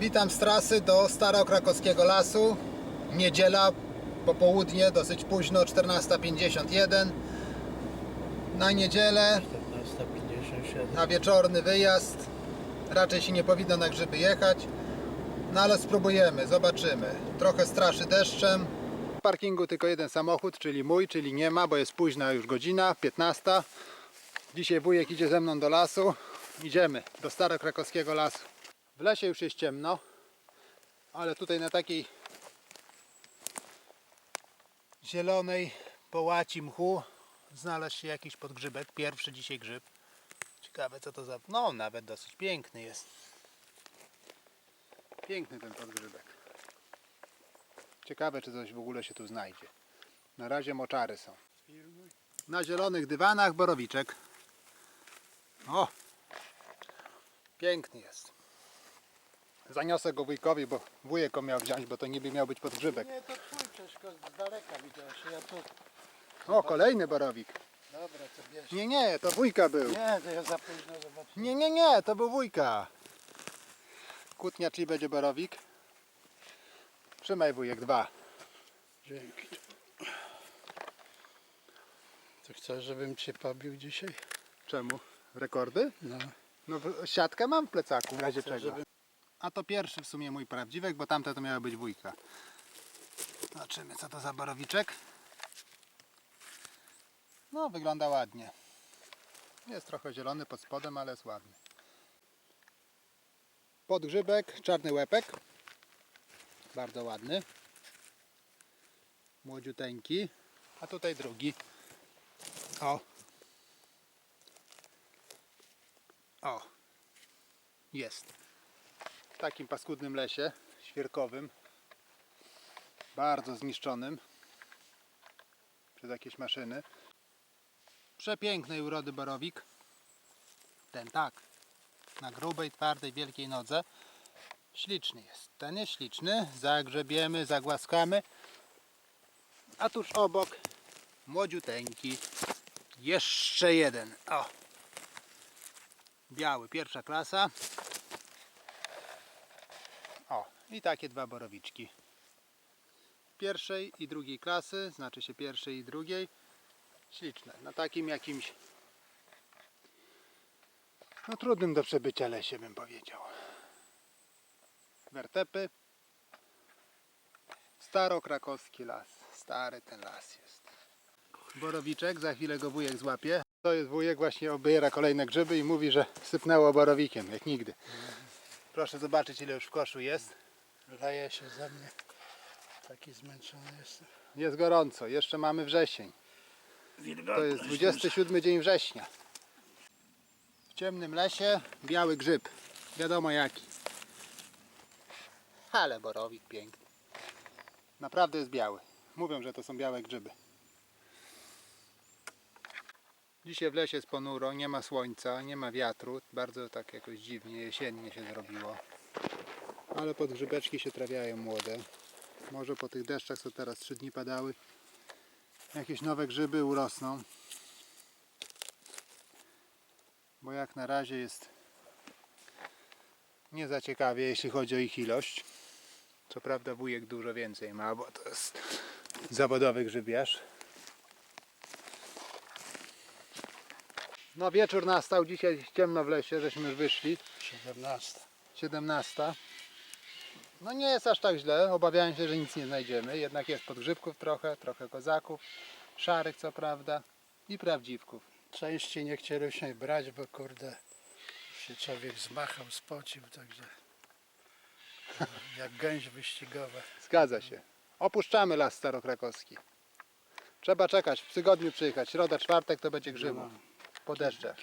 Witam z trasy do Starokrakowskiego Lasu. Niedziela, popołudnie, dosyć późno, 14.51. Na niedzielę, 14.57. na wieczorny wyjazd. Raczej się nie powinno na grzyby jechać. No ale spróbujemy, zobaczymy. Trochę straszy deszczem. W parkingu tylko jeden samochód, czyli mój, czyli nie ma, bo jest późna już godzina, 15. Dzisiaj wujek idzie ze mną do lasu. Idziemy do Starokrakowskiego Lasu. W lesie już jest ciemno, ale tutaj na takiej zielonej połaci mchu znalazł się jakiś podgrzybek. Pierwszy dzisiaj grzyb. Ciekawe co to za... No nawet dosyć piękny jest. Piękny ten podgrzybek. Ciekawe czy coś w ogóle się tu znajdzie. Na razie moczary są. Na zielonych dywanach borowiczek. O! Piękny jest. Zaniosę go wujkowi, bo wujek go miał wziąć, bo to niby miał być podgrzybek. Nie, to twój przecież z daleka widziałeś. Ja tu... O, kolejny borowik. Dobra, to bierz. Nie, nie, to wujka był. Nie, to ja za późno zobaczyłem. Nie, nie, nie, to był wujka. Kutnia, czyli będzie borowik. Trzymaj wujek, dwa. Dzięki. To chcesz, żebym cię pobił dzisiaj? Czemu? Rekordy? No. No w- siatkę mam w plecaku, w razie Chcę, czego. żeby- A to pierwszy w sumie mój prawdziwek, bo tamte to miały być wujka. Zobaczymy co to za borowiczek. No wygląda ładnie. Jest trochę zielony pod spodem, ale jest ładny. Podgrzybek, czarny łepek. Bardzo ładny. Młodziuteńki. A tutaj drugi. O. O. Jest. W takim paskudnym lesie świerkowym. Bardzo zniszczonym przez jakieś maszyny. Przepięknej urody borowik. Ten tak. Na grubej, twardej, wielkiej nodze. Śliczny jest. Ten jest śliczny. Zagrzebiemy, zagłaskamy. A tuż obok młodziuteńki. Jeszcze jeden. O. Biały, pierwsza klasa. I takie dwa borowiczki. Pierwszej i drugiej klasy, znaczy się pierwszej i drugiej. Śliczne. Na takim jakimś no trudnym do przebycia lesie bym powiedział. Wertepy. Starokrakowski las. Stary ten las jest. Borowiczek, za chwilę go wujek złapie. To jest wujek, właśnie obiera kolejne grzyby i mówi, że sypnęło borowikiem, jak nigdy. Proszę zobaczyć ile już w koszu jest. Leje się ze mnie. Taki zmęczony jestem. Jest gorąco, jeszcze mamy wrzesień. To jest 27 dzień września. W ciemnym lesie biały grzyb. Wiadomo jaki. Ale borowik piękny. Naprawdę jest biały. Mówią, że to są białe grzyby. Dzisiaj w lesie jest ponuro, nie ma słońca, nie ma wiatru. Bardzo tak jakoś dziwnie, jesiennie się zrobiło. Ale podgrzybeczki się trawiają młode. Może po tych deszczach, co teraz 3 dni padały, jakieś nowe grzyby urosną. Bo jak na razie jest nie za ciekawie, jeśli chodzi o ich ilość. Co prawda wujek dużo więcej ma, bo to jest zawodowy grzybiarz. No wieczór nastał, dzisiaj ciemno w lesie, żeśmy już wyszli. 17. 17. No nie jest aż tak źle, obawiałem się, że nic nie znajdziemy. Jednak jest podgrzybków trochę, trochę kozaków, szarych co prawda i prawdziwków. Częściej nie chcieli się brać, bo kurde się człowiek zmachał, spocił, także jak gęś wyścigowa. Zgadza się. Opuszczamy las starokrakowski. Trzeba czekać, w tygodniu przyjechać. Środa, czwartek to będzie grzybów. Po deszczach.